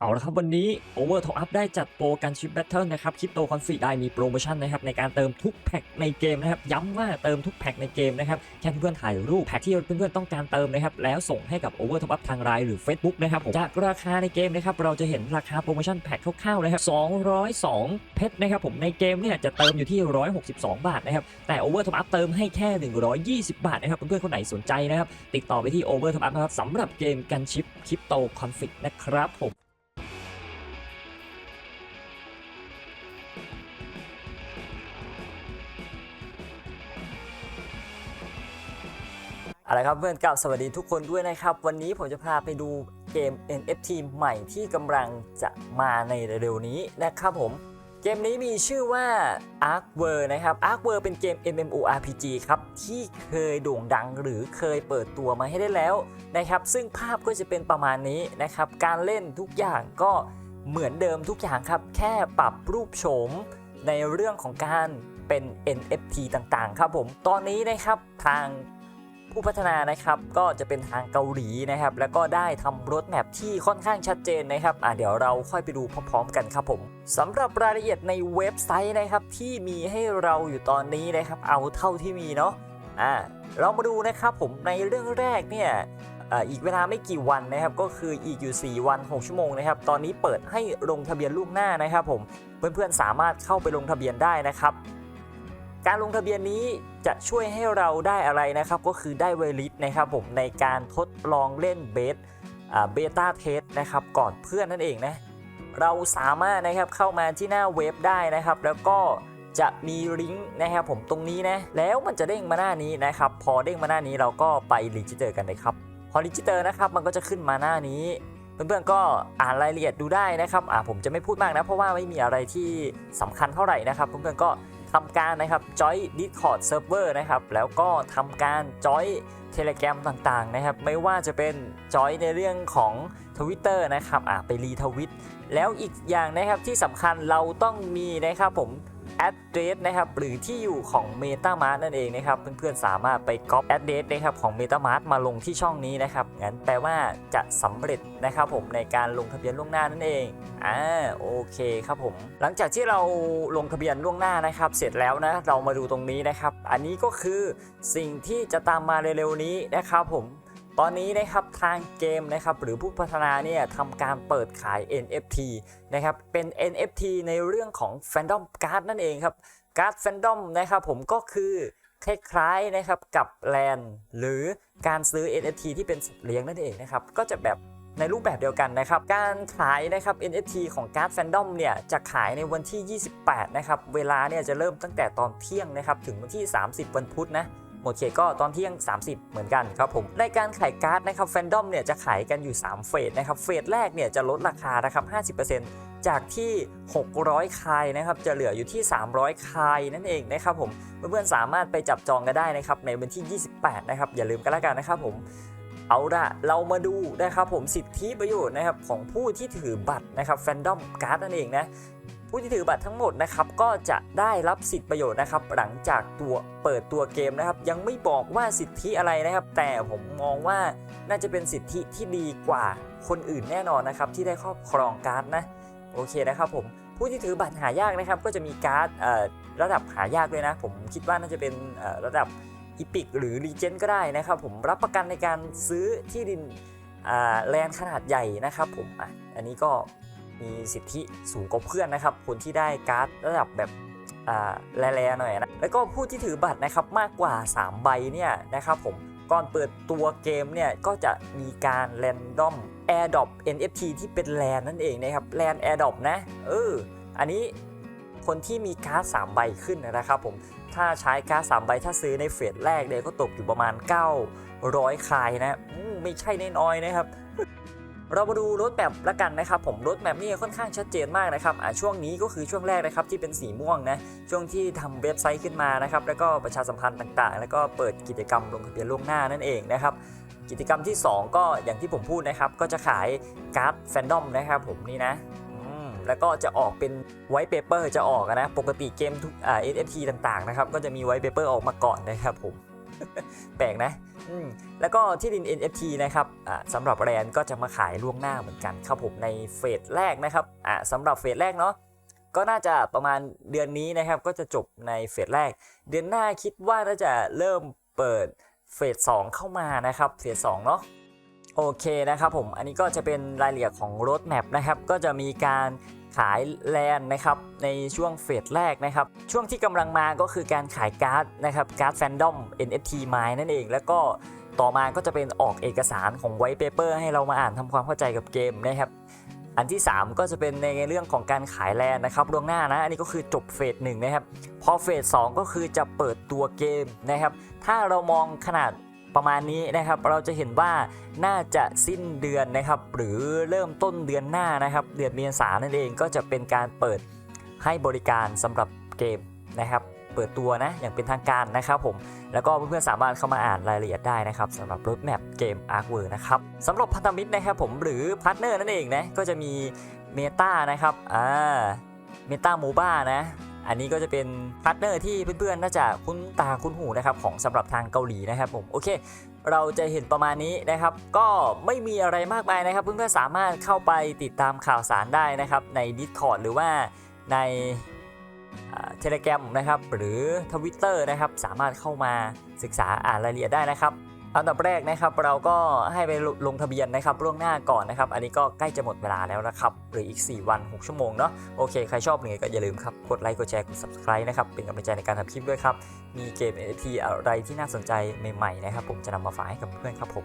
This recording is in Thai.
เอาละครับวันนี้ Over Top Up ได้จัดโปรการชิปแบทเทิลนะครับคริปโตคอนฟิได้มีโปรโมชั่นนะครับในการเติมทุกแพ็คในเกมนะครับย้ำว่าเติมทุกแพ็คในเกมนะครับแค่เพื่อนๆถ่ายรูปแพ็คที่เพื่อนๆต้องการเติมนะครับแล้วส่งให้กับ Over Top Up ทางไลน์หรือ Facebook นะครับผมจากราคาในเกมนะครับเราจะเห็นราคาโปรโมชั่นแพ็คคร่าวๆนะครับ202 เพชรนะครับผมในเกมเนี่ยจะเติมอยู่ที่ 162 บาทนะครับแต่ Over Top Up เติมให้แค่ 120 บาทนะครับเพื่อนๆคนไหนสนใจนะครับติดต่อไปที่ Over Top Up นะครับสำหรับเกมกันชิปคริปโตคอนฟินะครับผม อาละครับเพื่อนกับสวัสดีทุกคนด้วยนะครับ วันนี้ผมจะพาไปดูเกม NFT ใหม่ที่กำลังจะมาในเร็วๆนี้นะครับผม เกมนี้มีชื่อว่า Ark w o r นะครับ Ark w o r เป็นเกม MMORPG ครับ ที่เคยโด่งดังหรือเคยเปิดตัวมาให้ได้แล้วนะครับ ซึ่งภาพก็จะเป็นประมาณนี้นะครับ การเล่นทุกอย่างก็เหมือนเดิมทุกอย่างครับ แค่ปรับรูปโฉมในเรื่องของการเป็น NFT ต่างๆ ครับผม ตอนนี้นะครับทาง ผู้พัฒนานะครับก็จะเป็นทางเกาหลีนะครับแล้วก็ได้ทำรถแมพที่ค่อนข้างชัดเจนนะครับอะเดี๋ยวเราค่อยไปดูพร้อมๆ กันครับผมสำหรับรายละเอียดในเว็บไซต์นะครับที่มีให้เราอยู่ตอนนี้นะครับเอาเท่าที่มีเนาะอ่าเรามาดูนะครับผมในเรื่องแรกเนี่ยอ่าอีกเวลาไม่กี่วันนะครับก็คืออีกอยู่ 4 วัน 6 ชั่วโมงนะครับตอนนี้เปิดให้ลงทะเบียนล่วงหน้านะครับผมเพื่อนๆสามารถเข้าไปลงทะเบียนได้นะครับ การลงทะเบียนนี้จะช่วยให้เราได้อะไรนะครับ ก็คือได้เวลิตนะครับผมในการทดลองเล่นเบสเบต้าเทสนะครับก่อนเพื่อนนั่นเองนะเราสามารถนะครับเข้ามาที่หน้าเว็บได้นะครับ แล้วก็จะมีลิงก์นะครับผมตรงนี้นะแล้วมันจะเด้งมาหน้านี้นะครับ พอเด้งมาหน้านี้เราก็ไปรีจิเตอร์กันเลยครับพอรีจิเตอร์นะครับมันก็จะขึ้นมาหน้านี้ เพื่อนๆก็อ่านรายละเอียดดูได้นะครับอ่าผมจะไม่พูดมากนะเพราะว่าไม่มีอะไรที่สำคัญเท่าไหร่นะครับ เพื่อนๆก็ ทำการนะครับ join Discord server นะครับแล้วก็ทำการ join Telegram ต่างๆนะครับ ไม่ว่าจะเป็น join ในเรื่องของ Twitter นะครับอ่าไปรีทวิตแล้วอีกอย่างนะครับที่สำคัญเราต้องมีนะครับผม address นะครับหรือที่อยู่ของ MetaMask นั่นเองนะครับเพื่อนๆสามารถไป copy address นะครับของ MetaMask มาลงที่ช่องนี้นะครับงั้นแปลว่าจะสำเร็จนะครับผมในการลงทะเบียนล่วงหน้านั่นเองอ่าโอเคครับผม หลังจากที่เราลงทะเบียนล่วงหน้านะครับ เสร็จแล้วนะเรามาดูตรงนี้นะครับ อันนี้ก็คือสิ่งที่จะตามมาเร็วๆนี้นะครับผมตอนนี้นะครับทางเกมนะครับหรือผู้พัฒนาเนี่ยทำการเปิดขาย NFT นะครับเป็น NFT ในเรื่องของ Fandom Card นั่นเองครับการ์ด Fandom นะครับผมก็คือคล้ายๆนะครับกับแลนหรือการซื้อ NFT ที่เป็นสัตว์เลี้ยงนั่นเองนะครับก็จะแบบในรูปแบบเดียวกันนะครับ การขายนะครับ NFT ของการ์ด Fandom เนี่ยจะขายในวันที่ 28 นะครับ เวลาเนี่ยจะเริ่มตั้งแต่ตอนเที่ยงนะครับ ถึงวันที่ 30 วันพุธนะ หมดเขตก็ตอนเที่ยง 30 เหมือนกันครับผม ในการขายการ์ดนะครับแฟนดอมเนี่ยจะขายกันอยู่ 3 เฟสนะครับเฟสแรกเนี่ยจะลดราคานะครับ50%จากที่ 600 คายนะครับจะเหลืออยู่ที่ 300 คายนั่นเองนะครับผมเพื่อนๆสามารถไปจับจองกันได้นะครับในวันที่ 28 นะครับอย่าลืมกันแล้วกันนะครับผมเอาละเรามาดูนะครับผมสิทธิประโยชน์นะครับของผู้ที่ถือบัตรนะครับแฟนดอมการ์ดนั่นเองนะ ผู้ที่ถือบัตรทั้งหมดนะครับก็จะได้รับสิทธิประโยชน์นะครับ หลังจากตัวเปิดตัวเกมนะครับ ยังไม่บอกว่าสิทธิอะไรนะครับ แต่ผมมองว่าน่าจะเป็นสิทธิที่ดีกว่าคนอื่นแน่นอนนะครับ ที่ได้ครอบครองการ์ดนะโอเคนะครับผมผู้ที่ถือบัตรหายากนะครับ ก็จะมีการ์ดระดับหายากเลยนะ ผมคิดว่าน่าจะเป็นระดับอีพิกหรือรีเจนก็ได้นะครับ ผมรับประกันในการซื้อที่ดินแลนด์ขนาดใหญ่นะครับผมอะอันนี้ก็ มีสิทธิสูงกว่าเพื่อนนะครับ คนที่ได้การ์ดระดับแบบแร่ๆหน่อยนะ แล้วก็ผู้ที่ถือบัตรนะครับมากกว่า 3 ใบเนี่ยนะครับผมก่อนเปิดตัวเกมเนี่ยก็จะมีการแรนดอม Airdrop NFT ที่เป็นแลนนั่นเองนะครับแลน Airdrop นะเอออันนี้คนที่มีการ์ด3ใบขึ้นนะครับผมถ้าใช้การ์ด3ใบถ้าซื้อในเฟสแรกเนี่ยก็ตกอยู่ประมาณ 900คายนะมไม่ใช่น้อยๆนะครับ เรามาดูรถแมพละกันนะครับผมรถแมพนี่ค่อนข้างชัดเจนมากนะครับอ่าช่วงนี้ก็คือช่วงแรกนะครับที่เป็นสีม่วงนะช่วงที่ทำเว็บไซต์ขึ้นมานะครับแล้วก็ประชาสัมพันธ์ต่างๆ แล้วก็เปิดกิจกรรมลงทะเบียนล่วงหน้านั่นเองนะครับกิจกรรมที่ 2 ก็อย่างที่ผมพูดนะครับก็จะขายการ์ดแฟนดอมนะครับผมนี่นะแล้วก็จะออกเป็นไวท์เปเปอร์จะออกนะ ปกติเกมทุกอ่า NFT ต่างๆนะครับ ก็จะมีไวท์เปเปอร์ออกมาก่อนนะครับผม แปลกนะอืมแล้วก็ที่ดิน NFT นะครับอ่าสำหรับแบรนด์ก็จะมาขายล่วงหน้าเหมือนกันครับผมในเฟสแรกนะครับอ่าสำหรับเฟสแรกเนาะก็น่าจะประมาณเดือนนี้นะครับก็จะจบในเฟสแรก เดือนหน้าคิดว่าน่าจะเริ่มเปิดเฟส2เข้ามานะครับเฟส2เนาะโอเคนะครับผมอันนี้ก็จะเป็นรายละเอียดของรถแมพนะครับก็จะมีการ ขายแลนนะครับในช่วงเฟสแรกนะครับช่วงที่กำลังมาก็คือการขายการ์ดนะครับการ์ดแฟนดอม NFT ไม้นั่นเอง แล้วก็ต่อมาก็จะเป็นออกเอกสารของไว t ์เปเปอร์ให้เรามาอ่านทำความเข้าใจกับเกมนะครับอันที่ 3 ก็จะเป็นในเรื่องของการขายแลนนะครับล่วงหน้านะอันนี้ก็คือจบเฟสหนึ่งนะครับพอเฟส2ก็คือจะเปิดตัวเกมนะครับถ้าเรามองขนาด ประมาณนี้นะครับ เราจะเห็นว่าน่าจะสิ้นเดือนนะครับ หรือเริ่มต้นเดือนหน้านะครับ เดือนเมษายนนั่นเองก็จะเป็นการเปิดให้บริการสำหรับเกมนะครับ เปิดตัวนะอย่างเป็นทางการนะครับผมแล้วก็เพื่อนๆสามารถเข้ามาอ่านรายละเอียดได้นะครับสำหรับรถแมพเกม Ark w o r นะครับสำหรับพันธมิตรนะครับผมหรือพาร์ทเนอร์นั่นเองนะก็จะมีเมตานะครับอ่าเมตาโมบ้านะ อันนี้ก็จะเป็นพาร์ทเนอร์ที่เพื่อนๆน่าจะคุ้นตาคุ้นหูนะครับของสำหรับทางเกาหลีนะครับผมโอเค เราจะเห็นประมาณนี้นะครับ ก็ไม่มีอะไรมากมายนะครับ เพื่อนๆสามารถเข้าไปติดตามข่าวสารได้นะครับใน Discord หรือว่าในเทเล g r a m นะครับหรือ Twitter นะครับสามารถเข้ามาศึกษาอ่านรายละเอียดได้นะครับ อันดับแรกนะครับเราก็ให้ไปลงทะเบียนนะครับล่วงหน้าก่อนนะครับ อันนี้ก็ใกล้จะหมดเวลาแล้วนะครับหรืออีก 4 วัน 6 ชั่วโมงเนาะโอเค ใครชอบยังไงก็อย่าลืมครับ กดไลค์กดแชร์กด subscribe นะครับ เป็นกำลังใจในการทำคลิปด้วยครับ มีเกม NFT อะไรที่น่าสนใจใหม่ๆนะครับ ผมจะนำมาฝากให้กับเพื่อนครับผม